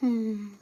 Hmm.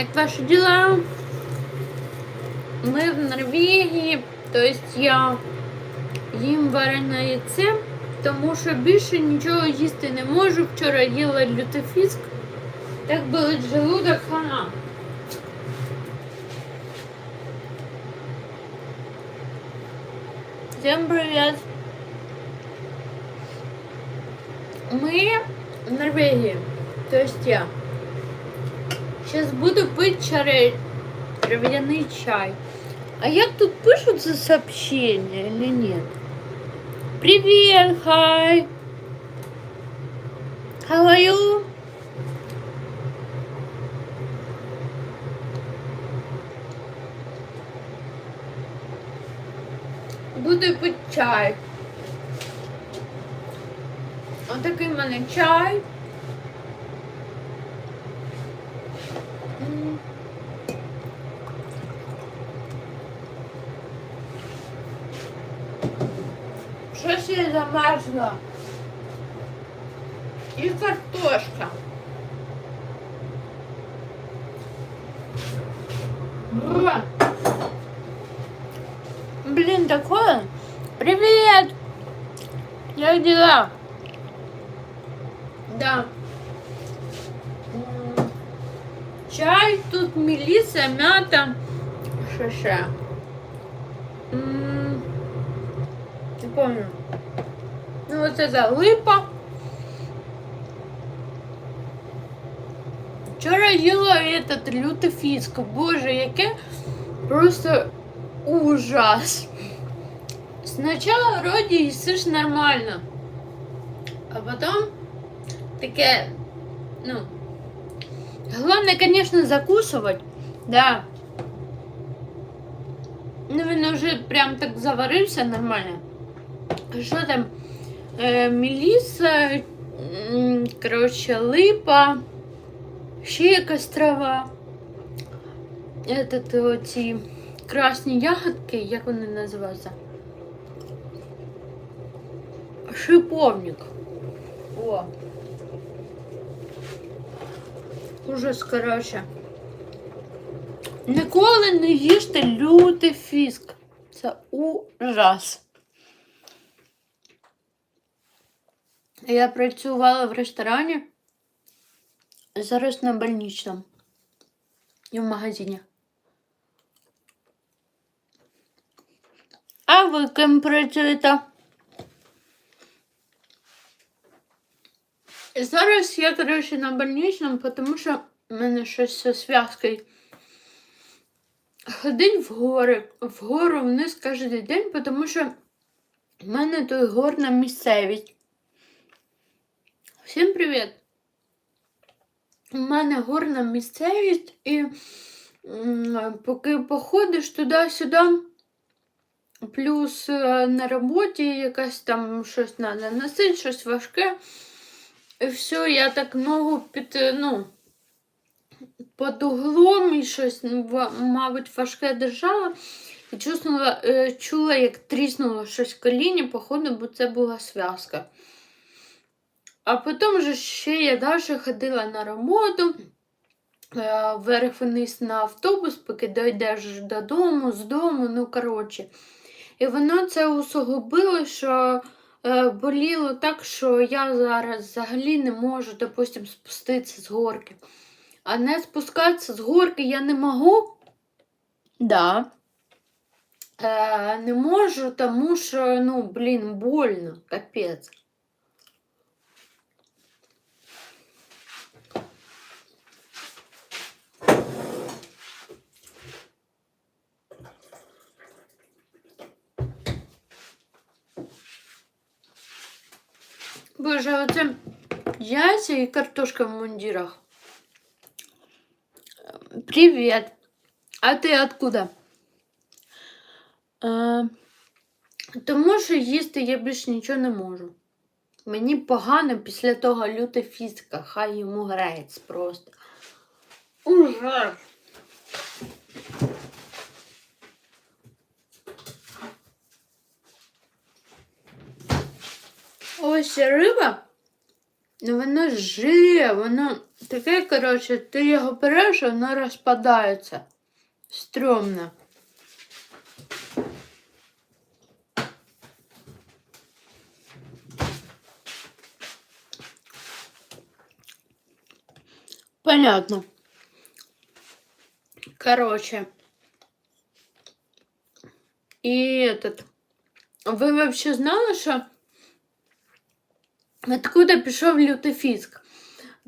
Як ваші діла? Ми в Норвегії, тобто я їм варене яйце, тому що більше нічого їсти не можу. Вчора їла лютофіск. Так болить желудок, хана. Всем привет! Мы в Норвегии, то есть я. Сейчас буду пить чарей, травяный чай. А як тут пишутся сообщения или нет? Привет, hi. How are you? Буду пити чай. Отакий в мене чай. Я замерзла. І картошка. Блин, такое. Привет! Как дела? Да. Чай, тут мелиса, мята, шиша. Не помню. Ну вот это липа. Вчора їла этот лютий фіск. Боже, яке просто ужас. Сначала вроде їсиш нормально, а потом таке, ну, главное, конечно, закусывать, да. Ну, він вже прям так заварився нормально. Що там? Е, меліса, коротше, липа, ще якась трава. Этот, оці красні ягодки, як вони називаються? Шиповник. О. Ужас, коротше. Ніколи не їжте лютий фіск. Це ужас. Я працювала в ресторані. Зараз на больничному. І в магазині. А ви ким працюєте? Зараз я, коротше, на больничному, тому що в мене щось зі зв'язкою. Ходить в гори, вгору вниз кожен день, тому що в мене тут горна місцевість. Всім привіт! У мене горна місцевість і поки походиш туди-сюди, плюс е, на роботі якась там щось треба носити, щось важке. І все, я так ногу під, е, ну, під углом і щось, мабуть, важке держала. І чувствувала, е, чула, як тріснуло щось в коліні, походу, бо це була зв'язка. А потім вже ще я далі ходила на роботу, е, вверх вниз на автобус, поки дійдеш додому, з дому, ну коротше. І воно це усугубило, що е, боліло так, що я зараз взагалі не можу, допустим, спуститися з горки. А не спускатися з горки я не можу. Да. Е, не можу, тому що, ну, блін, больно, капець. Боже, оце яйця і картошка в мундирах. Привіт. А ти откуда? Е, тому що їсти я більше нічого не можу. Мені погано після того люта фізика, хай йому грається просто. Ужас. Ось риба, ну воно жиє, воно таке, коротше, ти його береш, воно розпадається. Стрьомно. Понятно. Короче. И этот. Вы вообще знали, що откуда пішов лютий фіск?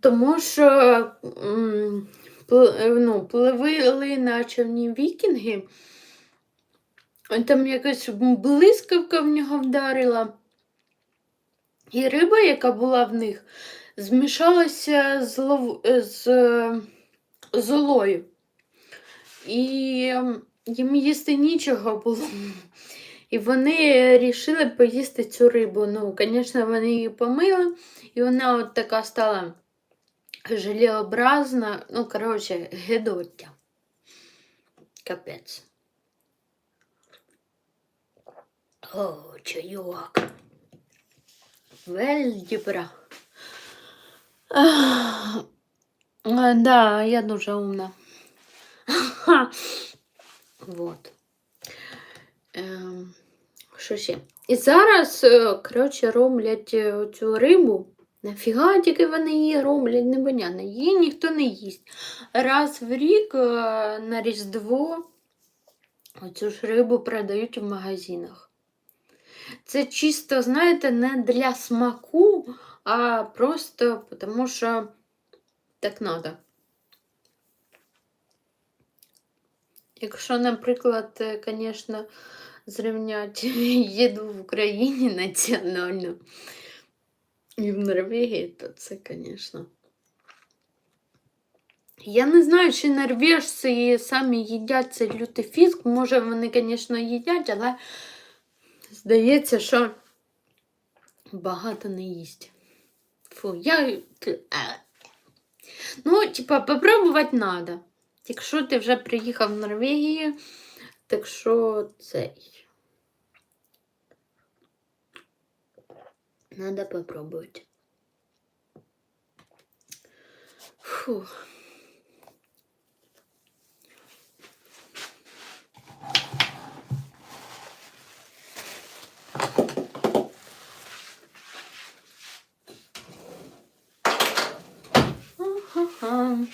Тому що м, ну, пливли на човні вікінги. Там якась блискавка в нього вдарила. І риба, яка була в них, змішалася з, лов... з е, золою. І їм їсти нічого було. І вони рішили поїсти цю рибу. Ну, звісно, вони її помили, і вона от така стала желеобразна, ну, коротше, гидоття. Капець. О, чайок. Вельдібра. Да, я дуже умна. Вот. Ем, що ще? І зараз, е, коротше, роблять е, цю рибу. Нафіга тільки вони її роблять, непонятно. Її ніхто не їсть. Раз в рік е, на Різдво оцю ж рибу продають в магазинах. Це чисто, знаєте, не для смаку, а просто тому що так надо. Якщо, наприклад, звісно, зрівняти їду в Україні національну і в Норвегії, то це, звісно. Я не знаю, чи норвежці самі їдять цей лютий фіск. Може, вони, звісно, їдять, але здається, що багато не їсть. Фу, я. Ну, типа, попробувати треба. Якщо ти вже приїхав в Норвегію, так що цей. Надо попробувати. Фу. Ага.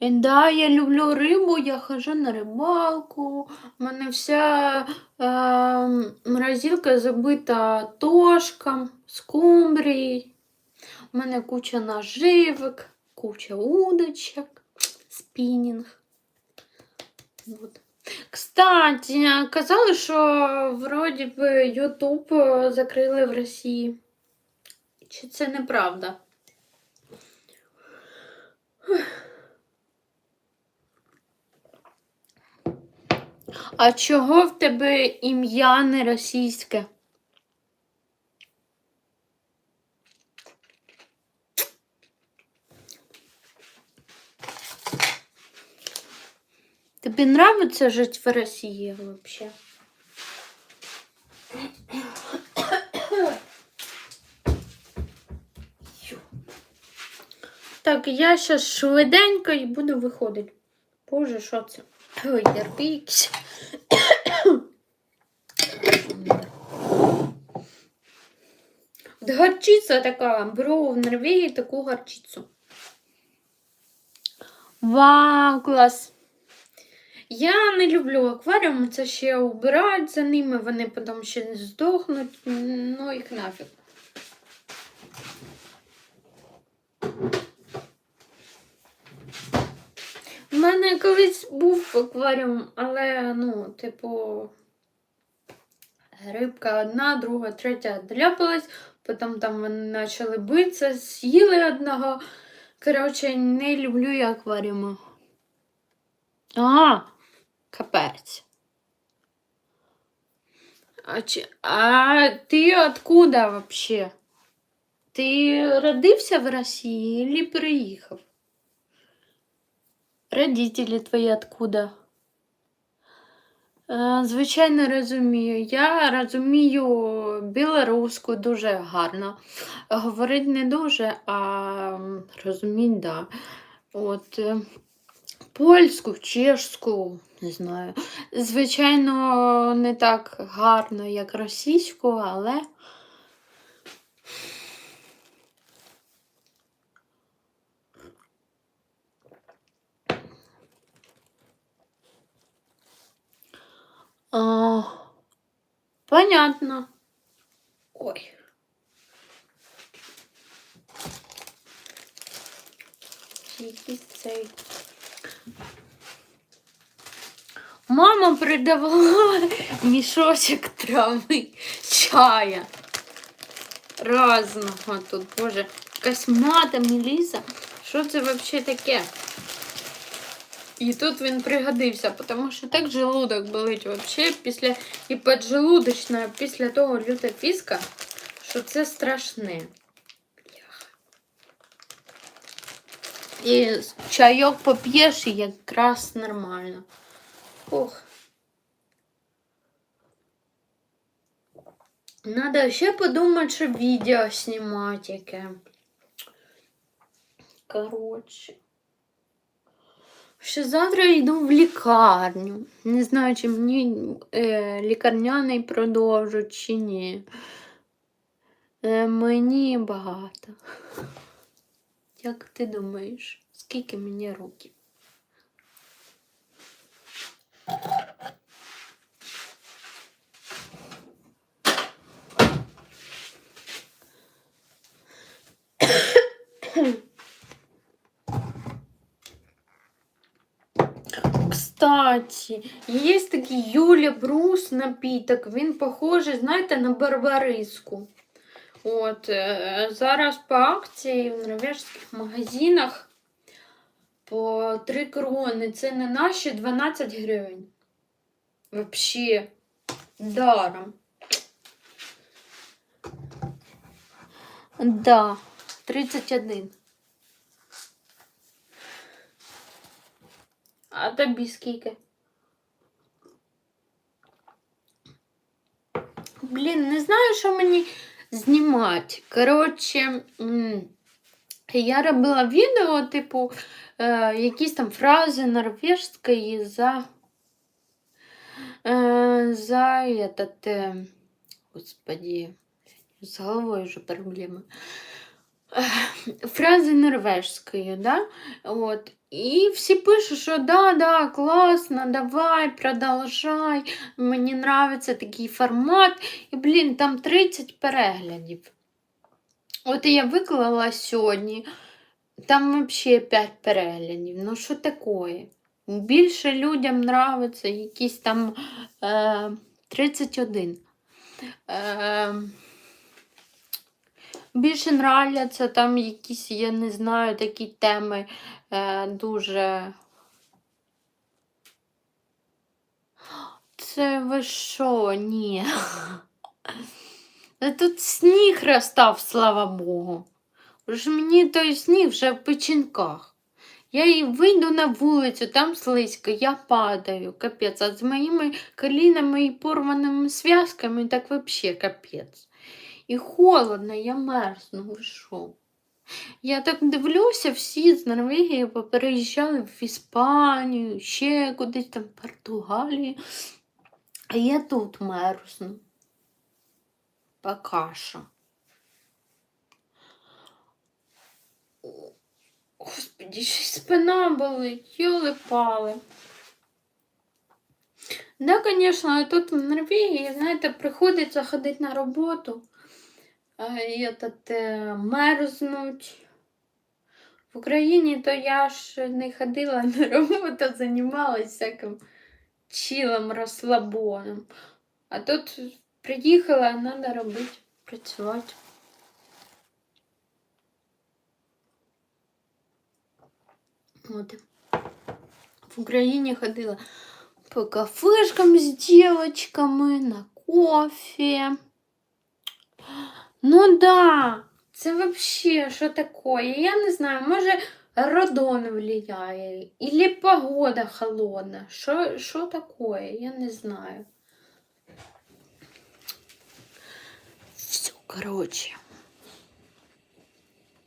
І да, я люблю рибу, я хожу на рибалку. У мене вся е, морозилка забита тошком, скумбрією. У мене куча наживок, куча удочок, спінінг. Вот. Кстати, казали, що вроді би Ютуб е, закрили в Росії. Чи це неправда? А чого в тебе ім'я не російське? Тобі нравится жить в России вообще? Так, я зараз швиденько і буду виходити. Боже, що це? Ой, терпіть. От Горчиця така, беру в Норвегії таку горчицю. Вау, клас! Я не люблю акваріум, це ще убирають за ними, вони потім ще не здохнуть, ну їх нафіг. У мене колись був акваріум, але, ну, типу, рибка одна, друга, третя дляпалась, потім там вони почали битися, з'їли одного. Коротше, не люблю я акваріуми. А, капець. А, чи, а ти откуда вообще? Ти родився в Росії или приїхав? Родителі твої откуда? Е, Звичайно, розумію. Я розумію білоруську дуже гарно. Говорить не дуже, а розуміть, да. От, е, польську, чешську, не знаю. Звичайно, не так гарно, як російську, але. А, понятно. Ой. Якийсь цей. Мама придавала мішочок трави, чая. Разного тут, боже, якась мята, меліса. Що це взагалі таке? І тут він пригодився, тому що так желудок болить вообще після і поджелудочна після того лютофіска, що це страшне. І чайок поп'єш і якраз нормально. Ох. Надо ще подумати, щоб відео знімати яке. Коротше. Ще завтра йду в лікарню. Не знаю, чи мені е, лікарняний продовжуть, чи ні. Е, мені багато. Як ти думаєш, скільки мені років? Кстати, є такий Юля Брус напіток. Він похожий, знаєте, на барбариску. От, е, зараз по акції в норвежських магазинах по 3 крони. Це не наші 12 гривень. Вообще даром. Да, 31. А тобі скільки? Блін, не знаю, що мені знімати. Коротше, я робила відео, типу, е, якісь там фрази норвежської за. Е, за этот, е, господи, з головою вже проблеми. Фрази норвежською, да? От. І всі пишуть, що да, да, класно, давай, продовжай. Мені нравиться такий формат. І, блін, там 30 переглядів. От я виклала сьогодні, там взагалі 5 переглядів. Ну, що таке? Більше людям нравиться якісь там е, 31. Е, більше нравляться там якісь, я не знаю, такі теми е, дуже. Це ви що? Ні. Тут сніг розстав, слава Богу. Ж мені той сніг вже в печінках. Я і вийду на вулицю, там слизько, я падаю, капець. А з моїми колінами і порваними зв'язками так взагалі капець. І холодно, я мерзну, що? Я так дивлюся, всі з Норвегії попереїжджали в Іспанію, ще кудись там, в Португалію. А я тут мерзну. Пока що. О, Господи, щось спина болить, йоли пали. Да, конечно, тут в Норвегії, знаєте, приходиться ходити на роботу, этот, е, мерзнуть. В Україні то я ж не ходила на роботу, займалася всяким чилом, розслабоном. А тут приїхала, треба робити, працювати. От. В Україні ходила по кафешкам з дівчатками, на кофе. Ну да, це вообще що таке? Я не знаю, може радон влияє, или погода холодна. Що, що таке? Я не знаю. Все, короче.